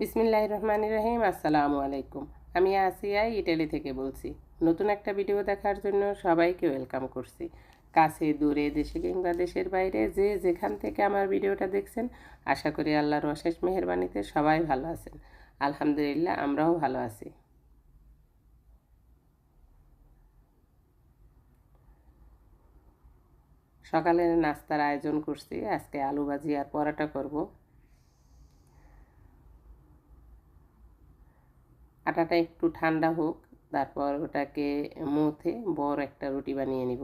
বিসমিল্লাহ রহমান রহিম, আসসালামু আলাইকুম। আমি আসিয়া ইটালি থেকে বলছি, নতুন একটা ভিডিও দেখার জন্য সবাইকে ওয়েলকাম করছি। কাছে, দূরে, দেশে কিংবা দেশের বাইরে যে যেখান থেকে আমার ভিডিওটা দেখছেন, আশা করি আল্লাহর অশেষ মেহরবানিতে সবাই ভালো আছেন। আলহামদুলিল্লাহ, আমরাও ভালো আছি। সকালে নাস্তার আয়োজন করছি, আজকে আলু ভাজি আর পরাটা করব। আটাটা একটু ঠান্ডা হোক, তারপর ওটাকে মুথে বড় একটা রুটি বানিয়ে নিব।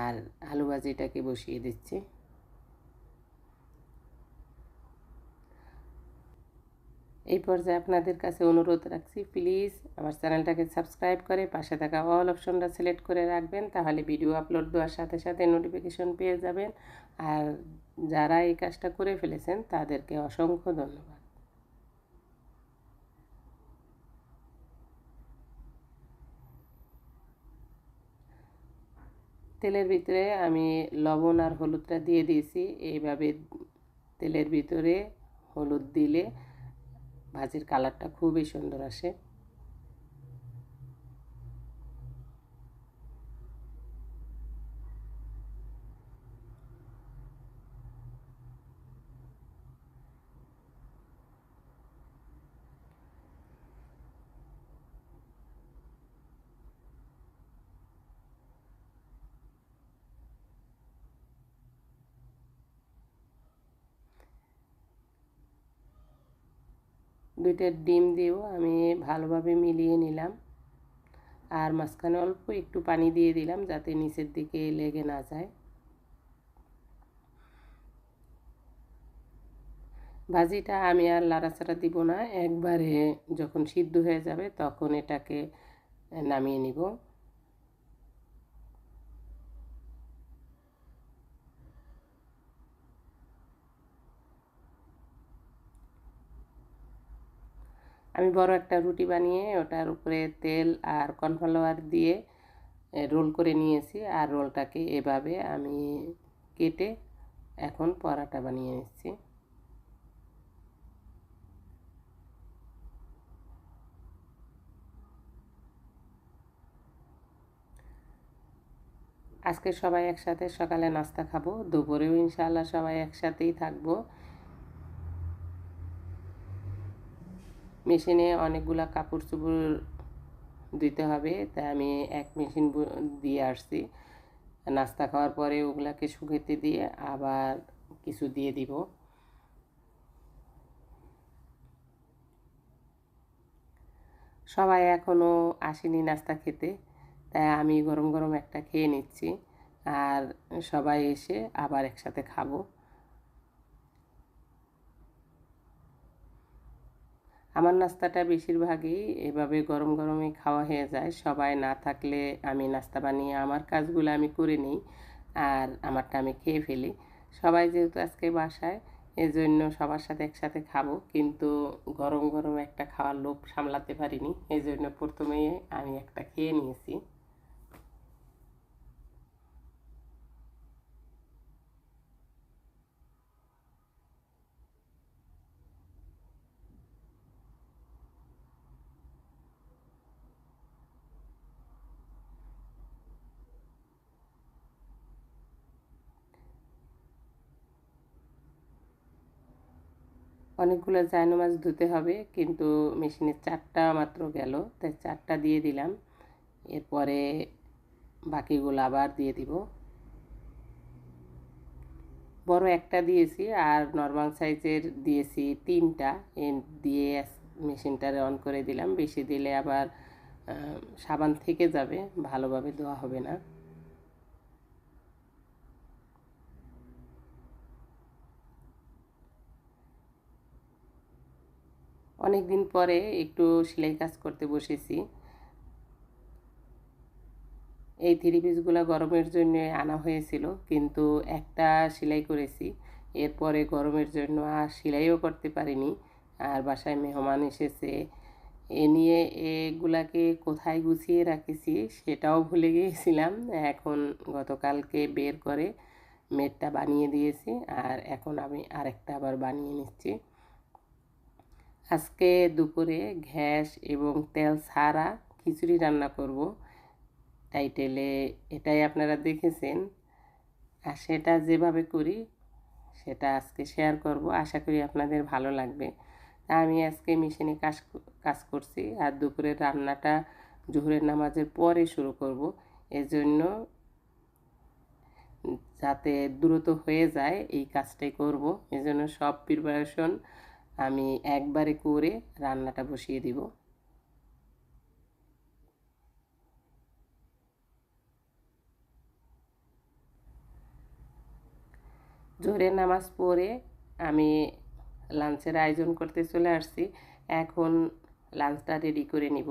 আর আলু ভাজিটাকে বসিয়ে দিচ্ছি। এই পর্যায়ে আপনাদের কাছে অনুরোধ রাখছি, প্লিজ আমার চ্যানেলটাকে সাবস্ক্রাইব করে পাশে থাকা অল অপশনটা সিলেক্ট করে রাখবেন, তাহলে ভিডিও আপলোড দেওয়ার সাথে সাথে নোটিফিকেশন পেয়ে যাবেন। আর যারা এই কাজটা করে ফেলেছেন, তাদেরকে অসংখ্য ধন্যবাদ। তেলের ভিতরে আমি লবণ আর হলুদটা দিয়ে দিয়েছি। এইভাবে তেলের ভিতরে হলুদ দিলে ভাজির কালারটা খুবই সুন্দর আসে। দুইটা ডিম দিয়েও আমি ভালোভাবে মিলিয়ে নিলাম। আর মাঝখানে অল্প একটু পানি দিয়ে দিলাম যাতে নিচের দিকে লেগে না যায়। ভাজিটা আমি আর লাড়াচাড়া দিব না, একবারে যখন সিদ্ধ হয়ে যাবে তখন এটাকে নামিয়ে নিব। আমি বড় একটা রুটি বানিয়ে ওটার উপরে তেল আর কর্নফ্লাওয়ার দিয়ে রোল করে নিয়েছি। আর রোলটাকে এভাবে আমি কেটে এখন পরাটা বানিয়ে নিচ্ছি। আজকে সবাই একসাথে সকালে নাস্তা খাব, দুপুরেও ইনশাআল্লাহ সবাই একসাথেই থাকব। মেশিনে অনেকগুলো কাপড় চোপড় দিতে হবে, তাই আমি এক মেশিন দিয়ে আসছি। নাস্তা খাওয়ার পরে ওগুলাকে শুকাতে দিয়ে আবার কিছু দিয়ে দিব। সবাই এখনও আসেনি নাস্তা খেতে, তাই আমি গরম গরম একটা খেয়ে নিচ্ছি। আর সবাই এসে আবার একসাথে খাব। আমার নাস্তাটা বেশিরভাগই এভাবে গরম গরমে খাওয়া হয়ে যায়। সবাই না থাকলে আমি নাস্তা বানিয়ে আমার কাজগুলো আমি করে নিই আর আমারটা আমি খেয়ে ফেলি। সবাই যেহেতু আজকে বাসায়, এজন্য সবার সাথে একসাথে খাব। কিন্তু গরম গরম একটা খাওয়ার লোভ সামলাতে পারিনি। এই জন্য প্রথমেই আমি একটা খেয়ে নিয়েছি। অনেকগুলো জায়নো মাছ ধুতে হবে, কিন্তু মেশিনের চারটা মাত্র গেল, তাই চারটা দিয়ে দিলাম। এরপরে বাকিগুলো আবার দিয়ে দিব। বড় একটা দিয়েছি, আর নর্মাল সাইজের দিয়েছি তিনটা। দিয়ে মেশিনটা অন করে দিলাম। বেশি দিলে আবার সাবান থেকে যাবে, ভালোভাবে ধোয়া হবে না। অনেক দিন পরে একটু সেলাই কাজ করতে বসেছি। এই থ্রি পিসগুলো গরমের জন্য আনা হয়েছিল, কিন্তু একটা সেলাই করেছি। এরপরে গরমের জন্য আর সেলাইও করতে পারিনি। আর বাসায় মেহমান এসেছে, এ নিয়ে এগুলাকে কোথায় গুছিয়ে রাখেছি সেটাও ভুলে গিয়েছিলাম। এখন গতকালকে বের করে মেটটা বানিয়ে দিয়েছি, আর এখন আমি আরেকটা আবার বানিয়ে নিচ্ছি। আজকে দুপুরে গ্যাস এবং তেল ছাড়া খিচুড়ি রান্না করব। টাইটেলে এটাই আপনারা দেখেছেন। আর সেটা যেভাবে করি, সেটা আজকে শেয়ার করব। আশা করি আপনাদের ভালো লাগবে। আমি আজকে মেশিনে কাজ কাজ করছি আর দুপুরের রান্নাটা জোহরের নামাজের পরে শুরু করব। এজন্য যাতে দ্রুত হয়ে যায় এই কাজটাই করব। এজন্য সব প্রিপারেশন আমি একবারে করে রান্নাটা বসিয়ে দিব। জোরে নামাজ পড়ে আমি লাঞ্চের আয়োজন করতে চলে আসছি। এখন লাঞ্চটা রেডি করে নিব।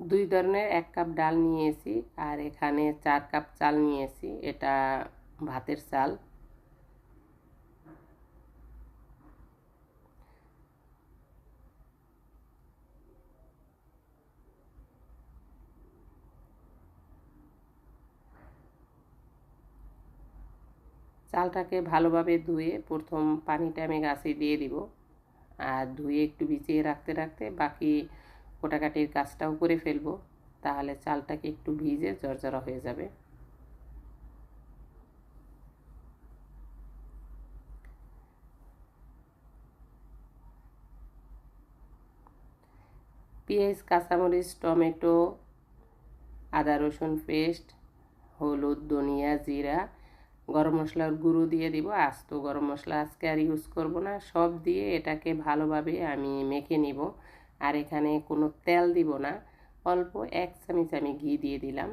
দুই ধরনের, এক কাপ ডাল নিয়েছি আর এখানে চার কাপ চাল নিয়েছি, এটা ভাতের চাল। চালটাকে ভালোভাবে ধুয়ে প্রথম পানিটা আমি গাছে দিয়ে দিব। আর ধুয়ে একটু ভিজিয়ে রাখতে রাখতে বাকি কোটাকাটির কাজটাও করে ফেলব, তাহলে চালটাকে একটু ভিজে জর্জরা হয়ে যাবে। পেঁয়াজ, কাঁচামরিচ, টমেটো, আদা, রসুন পেস্ট, হলুদ, ধনিয়া, জিরা, গরম মশলার গুঁড়ো দিয়ে দিব। আস্ত গরম মশলা আজকে আর ইউজ করব না। সব দিয়ে এটাকে ভালোভাবে আমি মেখে নিব। আর এখানে কোনো তেল দিব না। অল্প এক চামচ আমি ঘি দিয়ে দিলাম।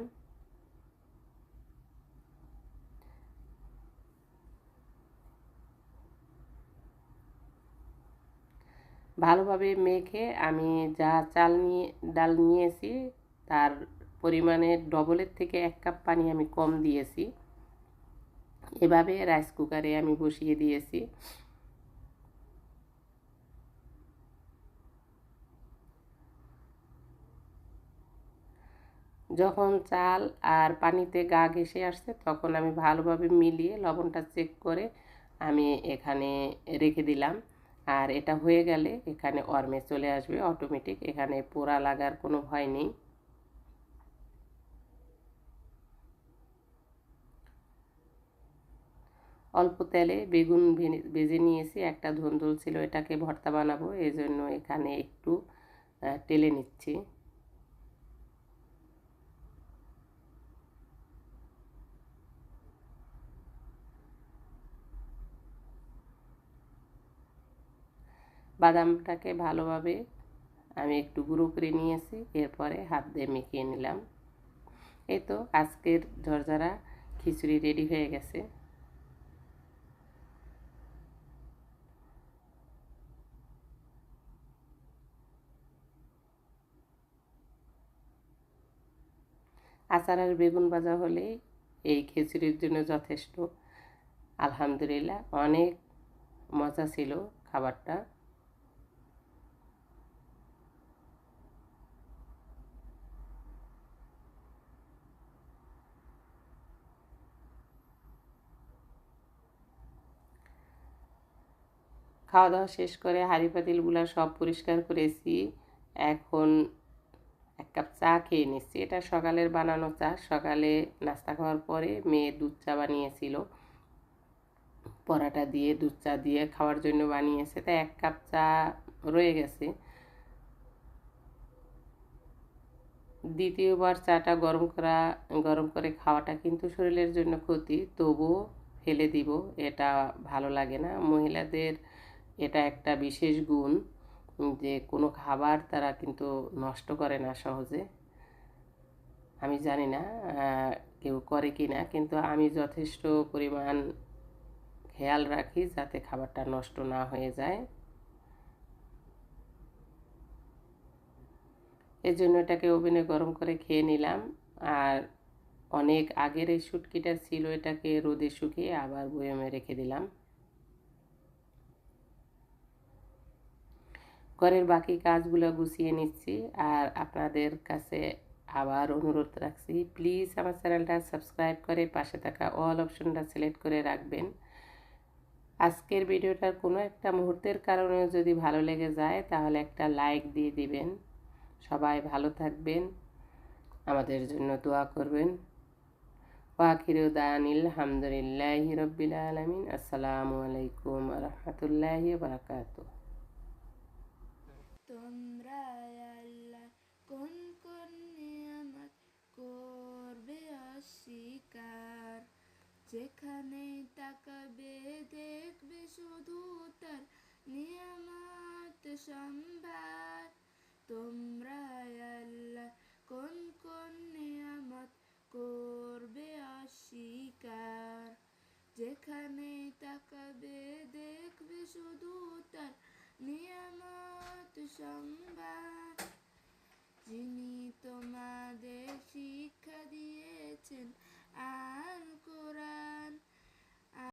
ভালোভাবে মেখে আমি যা চাল নিয়ে, ডাল নিয়েছি তার পরিমাণে ডবলের থেকে এক কাপ পানি আমি কম দিয়েছি। এভাবে রাইস কুকারে আমি বসিয়ে দিয়েছি। যখন চাল আর পানিতে গা ঘেসে আসছে, তখন আমি ভালোভাবে মিলিয়ে লবণটা চেক করে আমি এখানে রেখে দিলাম। আর এটা হয়ে গেলে এখানে অর্মে চলে আসবে অটোমেটিক এখানে পোড়া লাগার কোনো ভয় নেই। অল্প তেলে বেগুন ভেজে নিয়েছি, একটা ধুন্দুল ছিল এটাকে ভর্তা বানাবো এই জন্য এখানে একটু টেলে নিচ্ছি। বাদামটাকে ভালোভাবে আমি একটু গুঁড়ো করে নিয়েছি, এরপরে হাত দিয়ে মেখিয়ে নিলাম। এই তো আজকের ঝরঝরা খিচুড়ি রেডি হয়ে গেছে। আচার আর বেগুন ভাজা হলেই এই খিচুড়ির জন্য যথেষ্ট। আলহামদুলিল্লাহ, অনেক মজা ছিল খাবারটা। খাওয়া দাওয়া শেষ করে হাঁড়ি পাতিলগুলো সব পরিষ্কার করেছি। এখন এক কাপ চা খেয়ে নিচ্ছি। এটা সকালের বানানো চা। সকালে নাস্তা খাওয়ার পরে মেয়ে দুধ চা বানিয়েছিল। পরাটা দিয়ে, দুধ চা দিয়ে খাওয়ার জন্য বানিয়েছে। তাই এক কাপ চা রয়ে গেছে। দ্বিতীয়বার চাটা গরম করা, গরম করে খাওয়াটা কিন্তু শরীরের জন্য ক্ষতি। তবুও ফেলে দিব। এটা ভালো লাগে না। মহিলাদের এটা একটা বিশেষ গুণ যে কোনো খাবার তারা কিন্তু নষ্ট করে না সহজে। আমি জানি না কেউ করে কি না, কিন্তু আমি যথেষ্ট পরিমাণ খেয়াল রাখি যাতে খাবারটা নষ্ট না হয়ে যায়। এর জন্য এটাকে ওভেনে গরম করে খেয়ে নিলাম। আর অনেক আগের এই শুটকিটা ছিল এটাকে রোদে শুকিয়ে আবার বয়মে রেখে দিলাম। ঘরের বাকি কাজগুলো গুছিয়ে নিচ্ছি। আর আপনাদের কাছে আবার অনুরোধ রাখছি প্লিজ আমার চ্যানেলটা সাবস্ক্রাইব করে পাশে থাকা অল অপশনটা সিলেক্ট করে রাখবেন। আজকের ভিডিওটার কোনো একটা মুহূর্তের কারণে যদি ভালো লেগে যায়, তাহলে একটা লাইক দিয়ে দিবেন। সবাই ভালো থাকবেন, আমাদের জন্য দোয়া করবেন। ওয়াকিরু দানিল হামদুলিল্লাহ রব্বিল আলমিন। আসসালামু আলাইকুম রহমতুল্লাহ বারকাত তোমরা আল্লাহ কোন কোন নিয়ামত করবে অস্বীকার? যেখানে তাকাবে, দেখবে শুধু তার নিয়ামত সম্ভার। তোমরা আল্লাহ